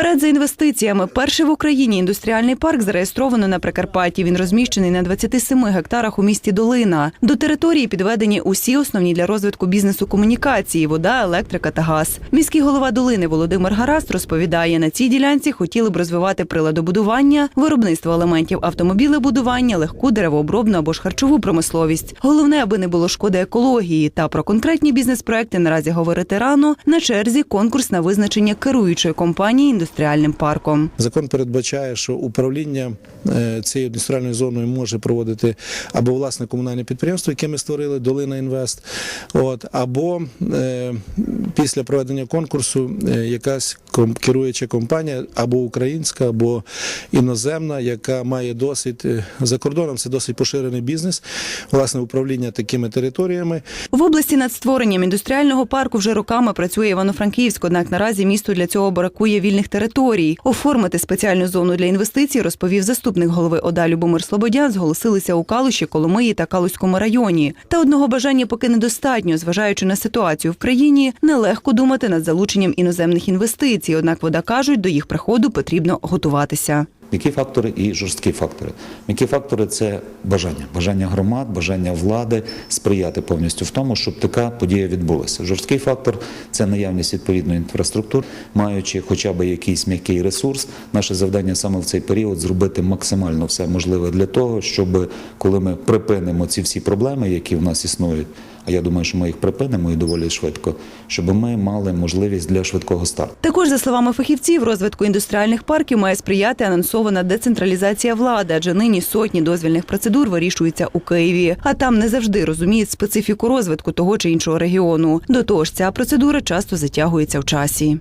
Вперед за інвестиціями. Перший в Україні індустріальний парк зареєстровано на Прикарпатті. Він розміщений на 27 гектарах у місті Долина. До території підведені усі основні для розвитку бізнесу комунікації: вода, електрика та газ. Міський голова Долини Володимир Гараст розповідає, на цій ділянці хотіли б розвивати приладобудування, виробництво елементів автомобілебудування, легку деревообробну або ж харчову промисловість. Головне, аби не було шкоди екології. Та про конкретні бізнес-проекти наразі говорити рано. На черзі конкурс на визначення керуючої компанії індустріальним парком. Закон передбачає, що управління е, цією індустріальною зоною може проводити або власне комунальне підприємство, яке ми створили Долина Інвест, от або е, після проведення конкурсу е, якась ком- керуюча компанія, або українська, або іноземна, яка має досвід е, за кордоном. Це досить поширений бізнес, власне управління такими територіями. В області над створенням індустріального парку вже роками працює Івано-Франківськ, однак наразі місту для цього бракує вільних територій. Оформити спеціальну зону для інвестицій, розповів заступник голови ОДА Любомир Слободян, зголосилися у Калуші, Коломиї та Калуському районі. Та одного бажання поки недостатньо, зважаючи на ситуацію в країні, нелегко думати над залученням іноземних інвестицій. Однак вода кажуть, до їх приходу потрібно готуватися. М'які фактори і жорсткі фактори. М'які фактори це бажання, бажання громад, бажання влади сприяти повністю в тому, щоб така подія відбулася. Жорсткий фактор це наявність відповідної інфраструктури, маючи хоча б якийсь м'який ресурс. Наше завдання саме в цей період зробити максимально все можливе для того, щоб коли ми припинимо ці всі проблеми, які в нас існують. А я думаю, що ми їх припинимо і доволі швидко, щоб ми мали можливість для швидкого старту. Також, за словами фахівців, розвитку індустріальних парків має сприяти анонсована децентралізація влади, адже нині сотні дозвільних процедур вирішуються у Києві. А там не завжди розуміють специфіку розвитку того чи іншого регіону. До того ж, ця процедура часто затягується в часі.